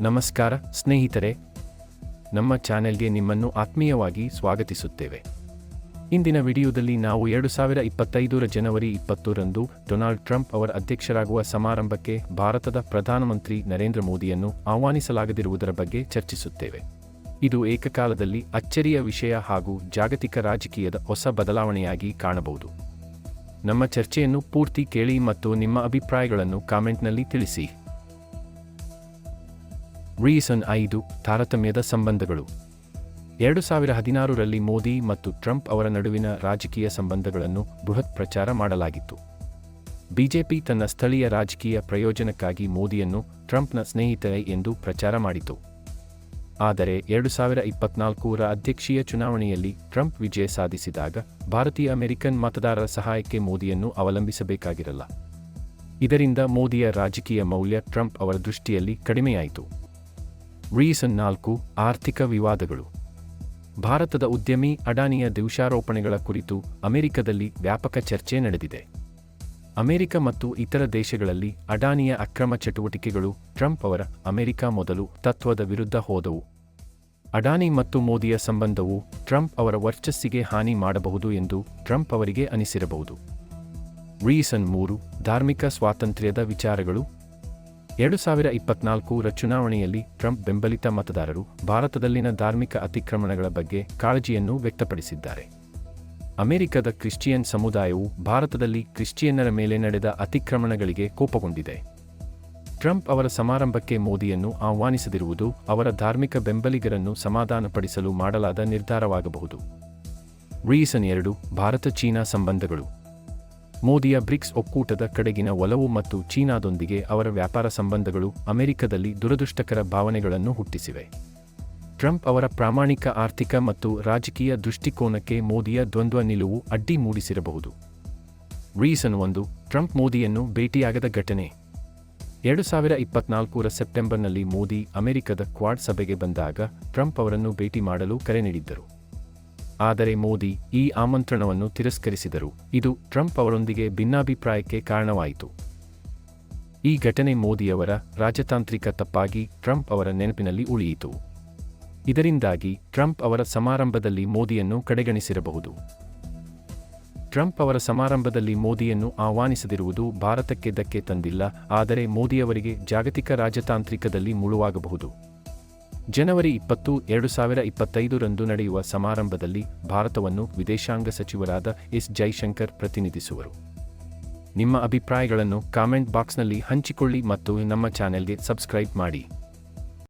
ನಮಸ್ಕಾರ, ಸ್ನೇಹಿತರೆ. ನಮ್ಮ ಚಾನೆಲ್ಗೆ ನಿಮ್ಮನ್ನು ಆತ್ಮೀಯವಾಗಿ ಸ್ವಾಗತಿಸುತ್ತೇವೆ. ಇಂದಿನ ವಿಡಿಯೋದಲ್ಲಿ ನಾವು ಎರಡು ಸಾವಿರ ಇಪ್ಪತ್ತೈದರ ಜನವರಿ ಇಪ್ಪತ್ತರಂದು ಡೊನಾಲ್ಡ್ ಟ್ರಂಪ್ ಅವರ ಅಧ್ಯಕ್ಷರಾಗುವ ಸಮಾರಂಭಕ್ಕೆ ಭಾರತದ ಪ್ರಧಾನಮಂತ್ರಿ ನರೇಂದ್ರ ಮೋದಿಯನ್ನು ಆಹ್ವಾನಿಸಲಾಗದಿರುವುದರ ಬಗ್ಗೆ ಚರ್ಚಿಸುತ್ತೇವೆ. ಇದು ಏಕಕಾಲದಲ್ಲಿ ಅಚ್ಚರಿಯ ವಿಷಯ ಹಾಗೂ ಜಾಗತಿಕ ರಾಜಕೀಯದ ಹೊಸ ಬದಲಾವಣೆಯಾಗಿ ಕಾಣಬಹುದು. ನಮ್ಮ ಚರ್ಚೆಯನ್ನು ಪೂರ್ತಿ ಕೇಳಿ ಮತ್ತು ನಿಮ್ಮ ಅಭಿಪ್ರಾಯಗಳನ್ನು ಕಾಮೆಂಟ್ನಲ್ಲಿ ತಿಳಿಸಿ. ರೀಸನ್ ಐದು ತಾರತಮ್ಯದ ಸಂಬಂಧಗಳು. ಎರಡು ಸಾವಿರ ಹದಿನಾರರಲ್ಲಿ ಮೋದಿ ಮತ್ತು ಟ್ರಂಪ್ ಅವರ ನಡುವಿನ ರಾಜಕೀಯ ಸಂಬಂಧಗಳನ್ನು ಬೃಹತ್ ಪ್ರಚಾರ ಮಾಡಲಾಗಿತ್ತು. ಬಿಜೆಪಿ ತನ್ನ ಸ್ಥಳೀಯ ರಾಜಕೀಯ ಪ್ರಯೋಜನಕ್ಕಾಗಿ ಮೋದಿಯನ್ನು ಟ್ರಂಪ್ನ ಸ್ನೇಹಿತರೆ ಎಂದು ಪ್ರಚಾರ ಮಾಡಿತು. ಆದರೆ ಎರಡು ಸಾವಿರ ಇಪ್ಪತ್ನಾಲ್ಕರ ಅಧ್ಯಕ್ಷೀಯ ಚುನಾವಣೆಯಲ್ಲಿ ಟ್ರಂಪ್ ವಿಜಯ ಸಾಧಿಸಿದಾಗ ಭಾರತೀಯ ಅಮೆರಿಕನ್ ಮತದಾರರ ಸಹಾಯಕ್ಕೆ ಮೋದಿಯನ್ನು ಅವಲಂಬಿಸಬೇಕಾಗಿರಲ್ಲ. ಇದರಿಂದ ಮೋದಿಯ ರಾಜಕೀಯ ಮೌಲ್ಯ ಟ್ರಂಪ್ ಅವರ ದೃಷ್ಟಿಯಲ್ಲಿ ಕಡಿಮೆಯಾಯಿತು. ರೀಸನ್ ನಾಲ್ಕು ಆರ್ಥಿಕ ವಿವಾದಗಳು. ಭಾರತದ ಉದ್ಯಮಿ ಅಡಾನಿಯ ದೋಷಾರೋಪಣೆಗಳ ಕುರಿತು ಅಮೆರಿಕದಲ್ಲಿ ವ್ಯಾಪಕ ಚರ್ಚೆ ನಡೆದಿದೆ. ಅಮೆರಿಕ ಮತ್ತು ಇತರ ದೇಶಗಳಲ್ಲಿ ಅಡಾನಿಯ ಅಕ್ರಮ ಚಟುವಟಿಕೆಗಳು ಟ್ರಂಪ್ ಅವರ ಅಮೆರಿಕ ಮೊದಲು ತತ್ವದ ವಿರುದ್ಧ ಹೋದವು. ಅಡಾನಿ ಮತ್ತು ಮೋದಿಯ ಸಂಬಂಧವು ಟ್ರಂಪ್ ಅವರ ವರ್ಚಸ್ಸಿಗೆ ಹಾನಿ ಮಾಡಬಹುದು ಎಂದು ಟ್ರಂಪ್ ಅವರಿಗೆ ಅನಿಸಿರಬಹುದು. ರೀಸನ್ ಮೂರು ಧಾರ್ಮಿಕ ಸ್ವಾತಂತ್ರ್ಯದ ವಿಚಾರಗಳು ಎರಡು ಸಾವಿರ ಇಪ್ಪತ್ನಾಲ್ಕರ ಚುನಾವಣೆಯಲ್ಲಿ ಟ್ರಂಪ್ ಬೆಂಬಲಿತ ಮತದಾರರು ಭಾರತದಲ್ಲಿನ ಧಾರ್ಮಿಕ ಅತಿಕ್ರಮಣಗಳ ಬಗ್ಗೆ ಕಾಳಜಿಯನ್ನು ವ್ಯಕ್ತಪಡಿಸಿದ್ದಾರೆ. ಅಮೆರಿಕದ ಕ್ರಿಶ್ಚಿಯನ್ ಸಮುದಾಯವು ಭಾರತದಲ್ಲಿ ಕ್ರಿಶ್ಚಿಯನ್ನರ ಮೇಲೆ ನಡೆದ ಅತಿಕ್ರಮಣಗಳಿಗೆ ಕೋಪಗೊಂಡಿದೆ. ಟ್ರಂಪ್ ಅವರ ಸಮಾರಂಭಕ್ಕೆ ಮೋದಿಯನ್ನು ಆಹ್ವಾನಿಸದಿರುವುದು ಅವರ ಧಾರ್ಮಿಕ ಬೆಂಬಲಿಗರನ್ನು ಸಮಾಧಾನಪಡಿಸಲು ಮಾಡಲಾದ ನಿರ್ಧಾರವಾಗಬಹುದು. ರೀಸನ್ ಎರಡು ಭಾರತ ಚೀನಾ ಸಂಬಂಧಗಳು. ಮೋದಿಯ ಬ್ರಿಕ್ಸ್ ಒಕ್ಕೂಟದ ಕಡೆಗಿನ ಒಲವು ಮತ್ತು ಚೀನಾದೊಂದಿಗೆ ಅವರ ವ್ಯಾಪಾರ ಸಂಬಂಧಗಳು ಅಮೆರಿಕದಲ್ಲಿ ದುರದೃಷ್ಟಕರ ಭಾವನೆಗಳನ್ನು ಹುಟ್ಟಿಸಿವೆ. ಟ್ರಂಪ್ ಅವರ ಪ್ರಾಮಾಣಿಕ ಆರ್ಥಿಕ ಮತ್ತು ರಾಜಕೀಯ ದೃಷ್ಟಿಕೋನಕ್ಕೆ ಮೋದಿಯ ದ್ವಂದ್ವ ನಿಲುವು ಅಡ್ಡಿ ಮೂಡಿಸಿರಬಹುದು. ರೀಸನ್ ಒಂದು, ಟ್ರಂಪ್ ಮೋದಿಯನ್ನು ಭೇಟಿಯಾಗದ ಘಟನೆ. ಎರಡು ಸಾವಿರ ಇಪ್ಪತ್ನಾಲ್ಕರ ಸೆಪ್ಟೆಂಬರ್ನಲ್ಲಿ ಮೋದಿ ಅಮೆರಿಕದ ಕ್ವಾಡ್ ಸಭೆಗೆ ಬಂದಾಗ ಟ್ರಂಪ್ ಅವರನ್ನು ಭೇಟಿ ಮಾಡಲು ಕರೆ ನೀಡಿದ್ದರು. ಆದರೆ ಮೋದಿ ಈ ಆಮಂತ್ರಣವನ್ನು ತಿರಸ್ಕರಿಸಿದರು. ಇದು ಟ್ರಂಪ್ ಅವರೊಂದಿಗೆ ಭಿನ್ನಾಭಿಪ್ರಾಯಕ್ಕೆ ಕಾರಣವಾಯಿತು. ಈ ಘಟನೆ ಮೋದಿಯವರ ರಾಜತಾಂತ್ರಿಕ ತಪ್ಪಾಗಿ ಟ್ರಂಪ್ ಅವರ ನೆನಪಿನಲ್ಲಿ ಉಳಿಯಿತು. ಇದರಿಂದಾಗಿ ಟ್ರಂಪ್ ಅವರ ಸಮಾರಂಭದಲ್ಲಿ ಮೋದಿಯನ್ನು ಕಡೆಗಣಿಸಿರಬಹುದು. ಟ್ರಂಪ್ ಅವರ ಸಮಾರಂಭದಲ್ಲಿ ಮೋದಿಯನ್ನು ಆಹ್ವಾನಿಸದಿರುವುದು ಭಾರತಕ್ಕೆ ಧಕ್ಕೆ ತಂದಿಲ್ಲ, ಆದರೆ ಮೋದಿಯವರಿಗೆ ಜಾಗತಿಕ ರಾಜತಾಂತ್ರಿಕದಲ್ಲಿ ಮುಳುವಾಗಬಹುದು. ಜನವರಿ ಇಪ್ಪತ್ತು, ಎರಡು ಸಾವಿರ ಇಪ್ಪತ್ತೈದರಂದು ನಡೆಯುವ ಸಮಾರಂಭದಲ್ಲಿ ಭಾರತವನ್ನು ವಿದೇಶಾಂಗ ಸಚಿವರಾದ ಎಸ್ ಜೈಶಂಕರ್ ಪ್ರತಿನಿಧಿಸುವರು. ನಿಮ್ಮ ಅಭಿಪ್ರಾಯಗಳನ್ನು ಕಾಮೆಂಟ್ ಬಾಕ್ಸ್ನಲ್ಲಿ ಹಂಚಿಕೊಳ್ಳಿ ಮತ್ತು ನಮ್ಮ ಚಾನೆಲ್ಗೆ ಸಬ್ಸ್ಕ್ರೈಬ್ ಮಾಡಿ.